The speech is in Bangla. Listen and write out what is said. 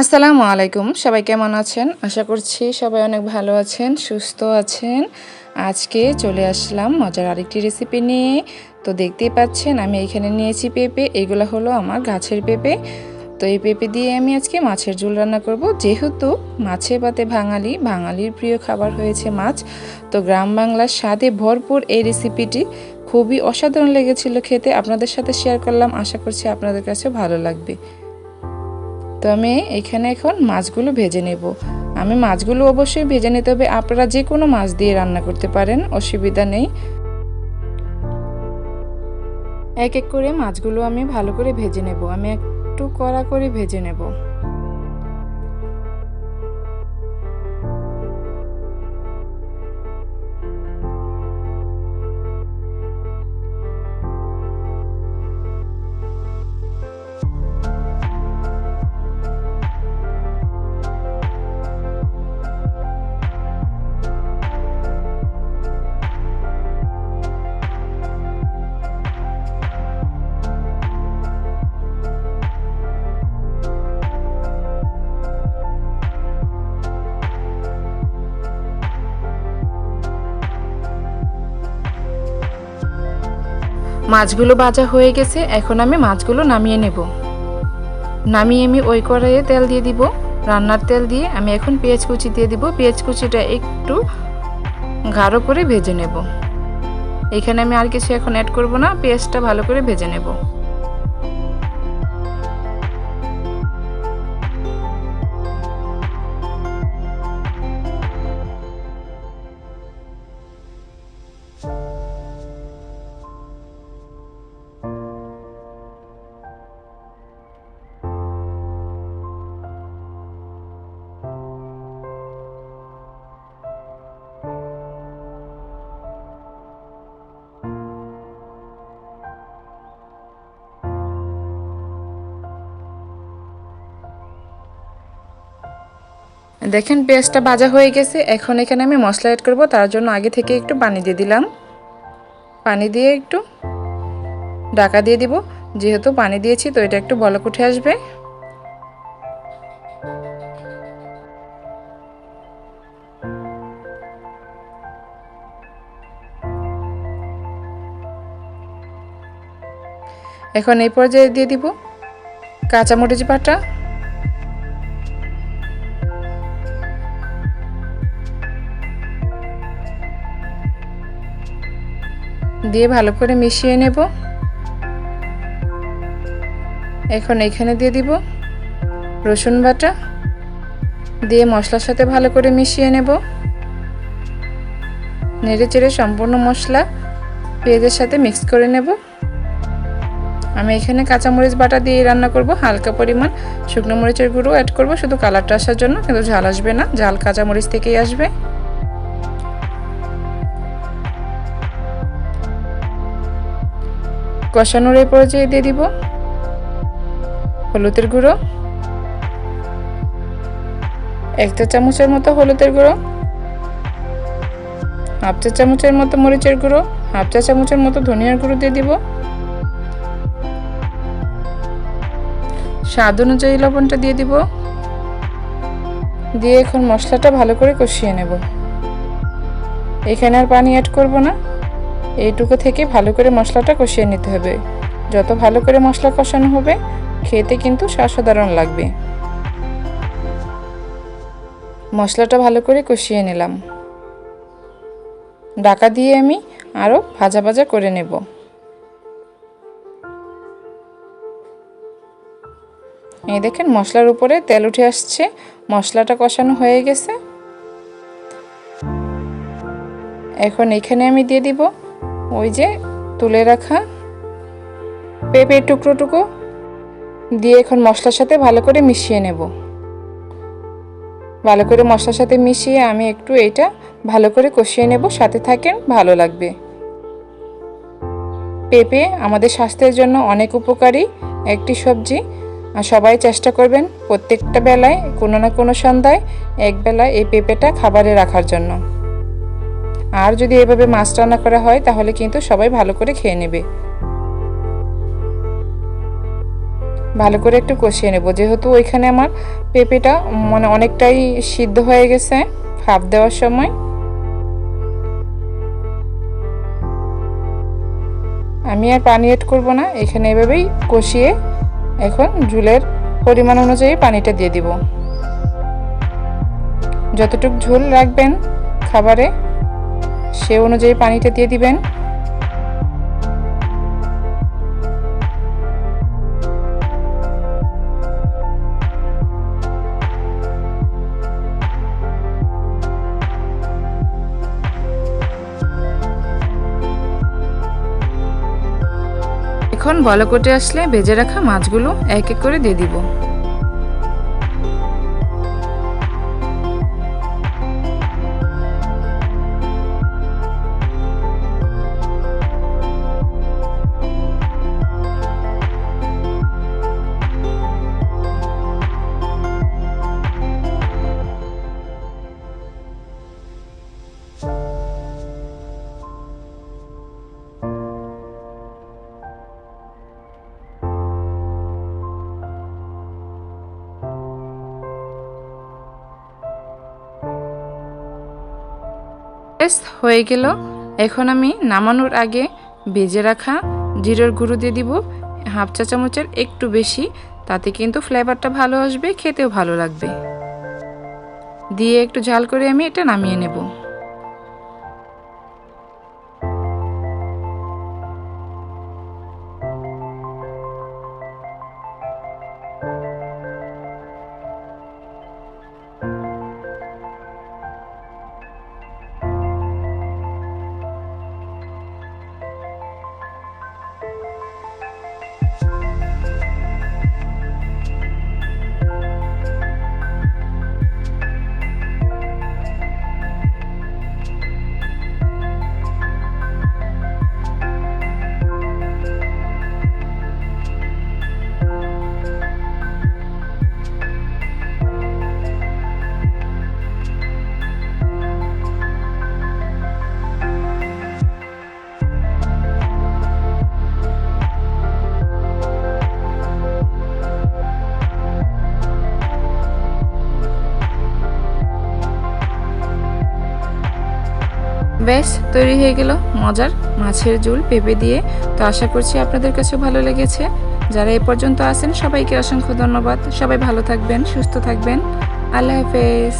আসসালামু আলাইকুম। সবাই কেমন আছেন? আশা করছি সবাই অনেক ভালো আছেন, সুস্থ আছেন। আজকে চলে আসলাম মজার আরেকটি রেসিপি নিয়ে। তো দেখতেই পাচ্ছেন, আমি এখানে নিয়েছি পেঁপে, এগুলো হলো আমার গাছের পেঁপে। তো এই পেঁপে দিয়ে আমি আজকে মাছের ঝোল রান্না করব। যেহেতু মাছে পাতে বাঙালি, বাঙালির প্রিয় খাবার হয়েছে মাছ, তো গ্রাম বাংলার স্বাদে ভরপুর এই রেসিপিটি খুবই অসাধারণ লেগেছিল খেতে। আপনাদের সাথে শেয়ার করলাম, আশা করছি আপনাদের কাছে ভালো লাগবে। তো আমি এখানে এখন মাছগুলো ভেজে নেব। আমি মাছগুলো অবশ্যই ভেজে নিতে হবে। আপনারা যে কোনো মাছ দিয়ে রান্না করতে পারেন, অসুবিধা নেই। এক এক করে মাছগুলো আমি ভালো করে ভেজে নেব। আমি একটু কড়া করে ভেজে নেব। মাছগুলো ভাজা হয়ে গেছে, এখন আমি মাছগুলো নামিয়ে নেব। নামিয়ে আমি ওই কড়াইয়ে তেল দিয়ে দিব, রান্নার তেল দিয়ে আমি এখন পেঁয়াজ কুচি দিয়ে দিব। পেঁয়াজ কুচিটা একটু গাঢ় করে ভেজে নেব। এখানে আমি আর কিছু এখন অ্যাড করব না, পেঁয়াজটা ভালো করে ভেজে নেব। দেখেন, পেঁয়াজটা ভাজা হয়ে গেছে। এখন এখানে আমি মশলা অ্যাড করব। তার জন্য আগে থেকে একটু পানি দিয়ে দিলাম। পানি দিয়ে একটু ঢাকা দিয়ে দিব। যেহেতু পানি দিয়েছি, তো এটা একটু বলক উঠে আসবে। এখন এই পর্যায়ে দিয়ে দিব কাঁচামরিচ বাটা। দিয়ে ভালো করে মিশিয়ে নেব। এখন এখানে দিয়ে দিব রসুন বাটা। দিয়ে মশলার সাথে ভালো করে মিশিয়ে নেব। নেড়ে চেড়ে সম্পূর্ণ মশলা পেঁয়াজের সাথে মিক্স করে নেব। আমি এখানে কাঁচামরিচ বাটা দিয়ে রান্না করব। হালকা পরিমাণ শুকনো মরিচের গুঁড়ো অ্যাড করব। শুধু কালারটা আসার জন্য, কিন্তু ঝাল আসবে না। ঝাল কাঁচামরিচ থেকেই আসবে। কষানোর এই পর্যায়ে দিয়ে দিব। হলুদের গুঁড়ো। এক চা চামচের মতো হলুদের গুঁড়ো। হাফ চা চামচের মতো মরিচের গুঁড়ো। হাফ চা চামচের মতো ধনিয়ার গুঁড়ো দিয়ে দিব। স্বাদ অনুযায়ী লবণটা দিয়ে দিব। দিয়ে এখন মশলাটা ভালো করে কষিয়ে নেব। এখানে আর পানি অ্যাড করব না। এইটুকু থেকে ভালো করে মশলাটা কষিয়ে নিতে হবে। যত ভালো করে মশলা কষানো হবে, খেতে কিন্তু অসাধারণ লাগবে। মশলাটা ভালো করে কষিয়ে নিলাম। ডাকা দিয়ে আমি আরও ভাজা ভাজা করে নেব। এই দেখেন মশলার উপরে তেল উঠে আসছে, মশলাটা কষানো হয়ে গেছে। এখন এখানে আমি দিয়ে দিব ওই যে তুলে রাখা পেঁপের টুকরো টুকো দিয়ে এখন মশলার সাথে ভালো করে মিশিয়ে নেব। ভালো করে মশলার সাথে মিশিয়ে আমি একটু এইটা ভালো করে কষিয়ে নেব, সাথে থাকেন, ভালো লাগবে। পেঁপে আমাদের স্বাস্থ্যের জন্য অনেক উপকারী একটি সবজি। আর সবাই চেষ্টা করবেন প্রত্যেকটা বেলায় কোনো না কোনো সন্ধ্যায় এক বেলায় এই পেঁপেটা খাবারে রাখার জন্য। আর যদি এভাবে মাছ রান্না করা হয়, তাহলে কিন্তু সবাই ভালো করে খেয়ে নেবে। ভালো করে একটু কষিয়ে নেব। যেহেতু ওইখানে আমার পেঁপেটা মানে অনেকটাই সিদ্ধ হয়ে গেছে ভাপ দেওয়ার সময়। আমি আর পানি এড করব না, এখানে এভাবেই কষিয়ে এখন ঝুলের পরিমাণ অনুযায়ী পানিটা দিয়ে দিব। যতটুকু ঝোল রাখবেন খাবারে। সে অনুযায়ী পানিটা দিয়ে দিবেন। এখন বলকটে আসলে ভেজে রাখা মাছগুলো এক এক করে দিয়ে দিব। ব্যাস হয়ে গেল। এখন আমি নামানোর আগে বেজে রাখা জিরোর গুঁড়ো দিয়ে দিব। হাফ চা চামচের একটু বেশি, তাতে কিন্তু ফ্লেভারটা ভালো আসবে, খেতেও ভালো লাগবে। দিয়ে একটু ঝাল করে আমি এটা নামিয়ে নেব। বেশ, তৈরি হয়ে গেল মজার মাছের ঝুল পেঁপে দিয়ে। তো আশা করছি আপনাদের কাছে ভালো লেগেছে। যারা এ পর্যন্ত আছেন সবাইকে অসংখ্য ধন্যবাদ। সবাই ভালো থাকবেন, সুস্থ থাকবেন। আল্লাহ হাফেজ।